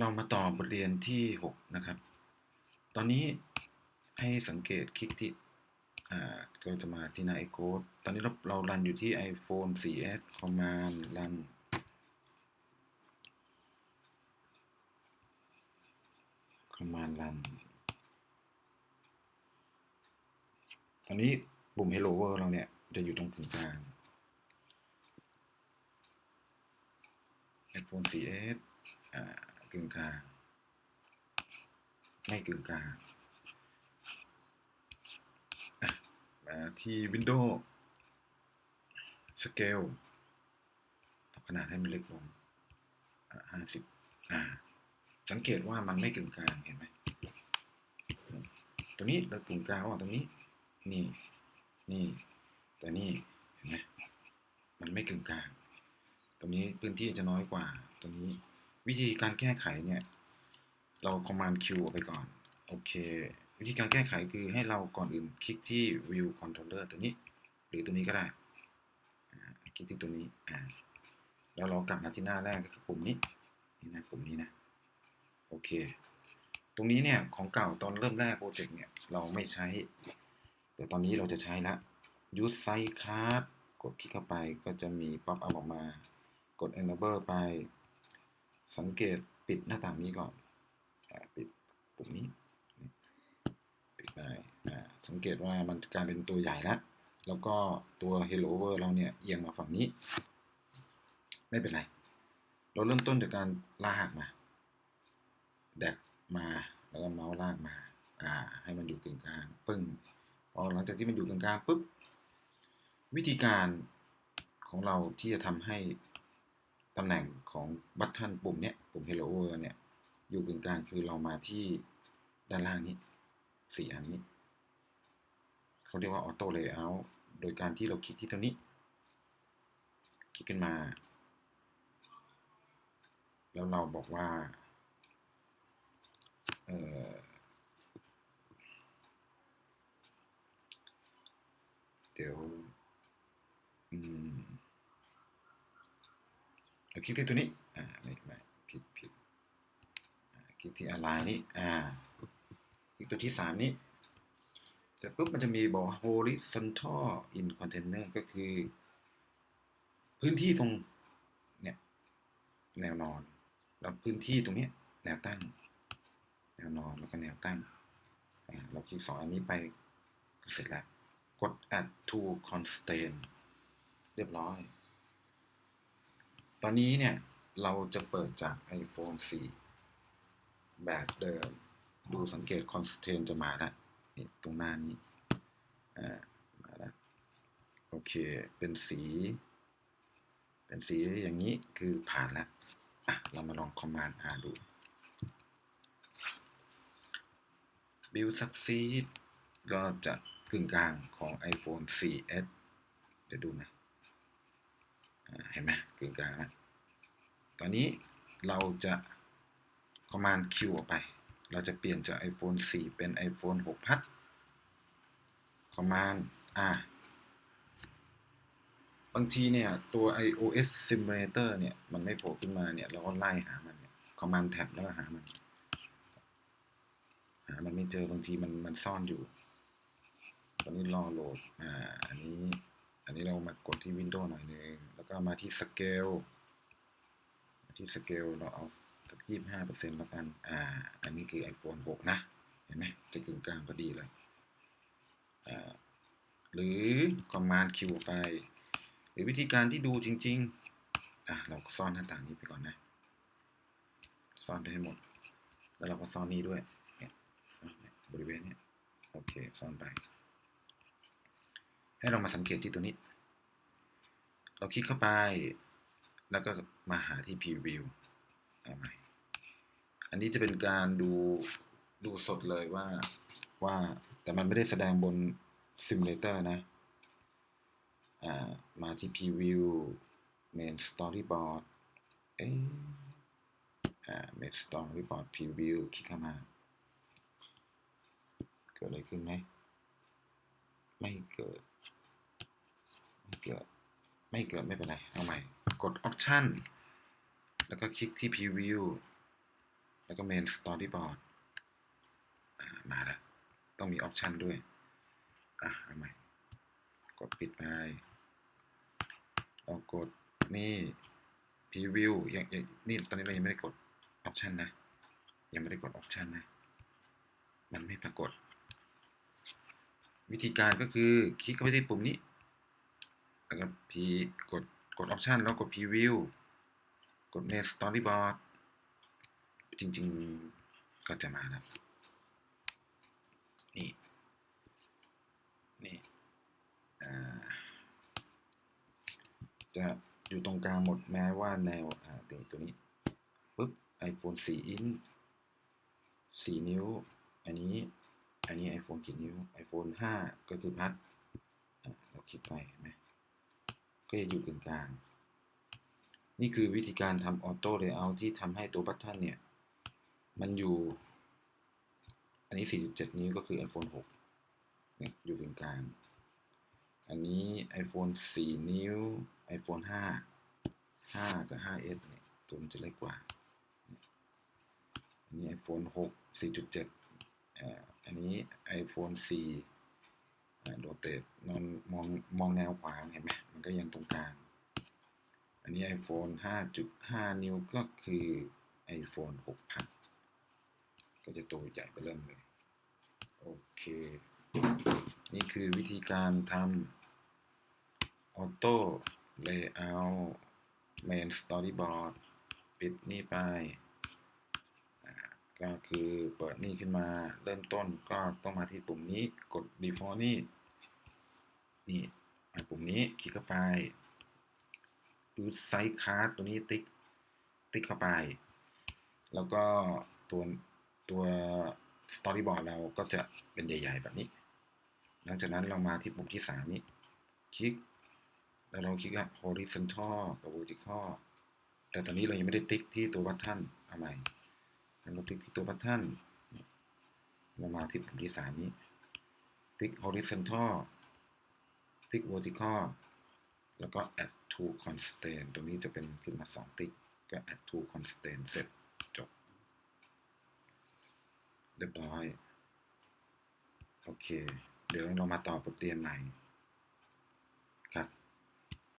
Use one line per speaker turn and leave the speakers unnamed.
เรามาต่อบทเรียนที่ 6 นะครับ ตอนนี้ให้สังเกตคลิกที่อ่าก็จะมาที่หน้า iCode ตอนนี้เราเรารันอยู่ที่ iPhone 4s command run คอมมานด์รันตอนนี้ปุ่ม Hello World เราเนี่ยจะอยู่ตรงกึ่งกลาง iPhone 4s อ่า งกลางไม่กึ่งกลางมาที่ Windows Scale ปรับขนาดให้มันเล็กลงห้าสิบอ่า สังเกตว่ามันไม่กึ่งกลางเห็นไหมตัวนี้เรากึ่งกลางระหว่างตรงนี้ นี่ นี่ แต่นี่ เห็นไหมมันไม่กึ่งกลาง ตรงนี้พื้นที่จะน้อยกว่าตรงนี้ วิธีการแก้ไขเนี่ย เรา command Q ออกไปก่อน โอเค วิธีการแก้ไขคือให้เราก่อนอื่นคลิกที่ view controller ตัวนี้ หรือตัวนี้ก็ได้คลิกที่ตัวนี้อ่าแล้วเรากลับมาที่หน้าแรกก็คือปุ่มนี้นี่นะปุ่มนี้นะโอเค ตรงนี้เนี่ยของเก่าตอนเริ่มแรกโปรเจกต์เนี่ยเราไม่ใช้ แต่ตอนนี้เราจะใช้ละ use site card กดคลิกเข้าไปก็จะมี pop up ออกมา กด enable ไป สังเกตปิดหน้าต่างนี้ก่อนอปิดปุ่มนี้ ปิดได้สังเกตว่ามันกลายเป็นตัวใหญ่แล้ว แล้วก็ตัว hello world เราเนี่ยเอียงมาฝั่งนี้ ไม่เป็นไร เราเริ่มต้นจากการลากมา แดกมา แล้วก็เมาส์ลากมา อ่า ให้มันอยู่กึ่งกลาง ปึ้ง พอหลังจากที่มันอยู่กึ่งกลางปุ๊บ วิธีการของเราที่จะทำให้ ตำแหน่งของบัตทันปุ่มเนี้ยปุ่ม Hello World เนี่ย อยู่กึ่งกลางคือเรามาที่ด้านล่างนี้สี่อันนี้ เขาเรียกว่า Auto Layout โดยการที่เราคลิกที่ตรงนี้ คลิกขึ้นมา แล้วเราบอกว่าเออเดี๋ยว อืม เราคลิกที่ตัวนี้อ่าไม่ไม่ผิดผิดคลิกที่อะไรนี่อ่าคลิกตัวที่สามนี้เสร็จปุ๊บมันจะมีบอก horizontal in container ก็คือ พื้นที่ตรงเนี่ยแนวนอน แล้วพื้นที่ตรงนี้แนวตั้ง แนวนอนแล้วก็แนวตั้งเราคลิกสองอันนี้ไปก็เสร็จแล้ว กด add to constraint เรียบร้อย ตอนนี้เนี่ยเราจะเปิดจาก iPhone 4 แบบเดิม ดูสังเกต constraint จะมาแล้วนี่ตรงหน้านี้อ่ามาแล้วโอเค เป็นสี เป็นสีอย่างนี้คือผ่านแล้วอะเรามาลอง command R ดู build succeed ก็จะกึ่งกลางของ iPhone 4s เดี๋ยวดูนะ เห็นไหมกึ่งกลางนะตอนนี้เราจะ command Q ออกไป เราจะเปลี่ยนจาก iPhone 4 เป็น iPhone 6พัด command R บางทีเนี่ยตัว iOS Simulator เนี่ย มันไม่โผล่ขึ้นมาเนี่ย เราก็ไล่หามันเนี่ย command tab แล้วก็หามัน หามันไม่เจอบางทีมันมันซ่อนอยู่ ตอนนี้รอโหลด อ่า อันนี้ อันนี้เรามากดที่ Windows หน่อยนึง แล้วก็มาที่ Scale ที่ Scale เราเอาสักยี่ห้าเปอร์เซ็นต์แล้วกัน อ่า อันนี้คือ iPhone 6 นะ เห็นไหม จะกึ่งกลางพอดีเลย อ่า หรือ Command Q ไป หรือวิธีการที่ดูจริง ๆ อะ เราซ่อนหน้าต่างนี้ไปก่อนนะ ซ่อนไปให้หมด แล้วเราก็ซ่อนนี้ด้วย เนี่ย บริเวณเนี้ย โอเค ซ่อนไป ให้เรามาสังเกตที่ตัวนี้ เราคลิกเข้าไป แล้วก็มาหาที่ preview เอาใหม่อันนี้จะเป็นการดูดูสดเลยว่าว่าแต่มันไม่ได้แสดงบน simulator นะามาที่ preview main storyboard เอ๊อ่า main storyboard preview คลิกเข้ามา เกิดอะไรขึ้นไหม ไม่เกิด เกิดไม่เกิดไม่เป็นไร เอาใหม่ กด option แล้วก็คลิกที่ preview แล้วก็ main storyboard มาแล้ว ต้องมีออปชันด้วย อะ เอาใหม่ กดปิดไปเรากดนี่ preview ยังยังนี่ตอนนี้เรายังไม่ได้กดออปชันนะ ยังไม่ได้กดออปชันนะ มันไม่ปรากฏ วิธีการก็คือคลิกเข้าไปที่ปุ่มนี้ แล้วก็พีกดกดออปชันแล้วกด preview กด next storyboard จริง ๆ ก็จะมาแล้วนี่ นี่จะอยู่ตรงกลางหมดแม้ว่าแนวตัวตัวนี้ปุ๊บ iPhone 4 อิน4นิ้ว อันนี้ อันนี้ iPhone กี่นิ้ว iPhone 5 ก็คือพัดเราคลิกไปเห็นไหม ก็จะอยู่กึ่งกลาง นี่คือวิธีการทำออโต้เลเยอร์ที่ทำให้ตัวบัตเทนเนี่ย มันอยู่ อันนี้ 4.7 นิ้วก็คือ iPhone 6เนี่ยอยู่กึ่งกลาง อันนี้ iPhone 4 นิ้ว iPhone 5 5 กับ 5s เนี่ยตัวมันจะเล็กกว่า อันนี้ iPhone 6 4.7อันนี้ iPhone 4 โดเตตนอนมองมองแนวขวางเห็นไหมมันก็ยังตรงกลาง อันนี้ iPhone 5.5 นิ้วก็คือ iPhone 6,000ก็จะตัวใหญ่ไปเริ่มเลย โอเค นี่คือวิธีการทำ Auto Layout Main Storyboard ปิดนี่ไปก็คือเปิดนี่ขึ้นมาเริ่มต้นก็ต้องมาที่ปุ่มนี้กด Default นี่ นี่ปุ่มนี้คลิกเข้าไป ดูไซส์คาร์ดตัวนี้ติ๊ก ติ๊กเข้าไป แล้วก็ตัวตัว storyboard เราก็จะเป็นใหญ่ ๆ แบบนี้ หลังจากนั้นเรามาที่ปุ่มที่ 3 นี้ คลิก แล้วเราคลิกว่า horizontal กับ vertical แต่ตอนนี้เรายังไม่ได้ติ๊กที่ตัวบัตทันเอาใหม่เราติ๊กที่ตัวบัตทันเรามาที่ปุ่มที่ 3 นี้ ติ๊ก horizontal ติ๊ก vertical แล้วก็ add to constraint ตรงนี้จะเป็นขึ้นมา 2 ติ๊ก ก็ add to constraint เสร็จจบ เรียบร้อย โอเค เดี๋ยวเรามาต่อบทเรียนใหม่ครับ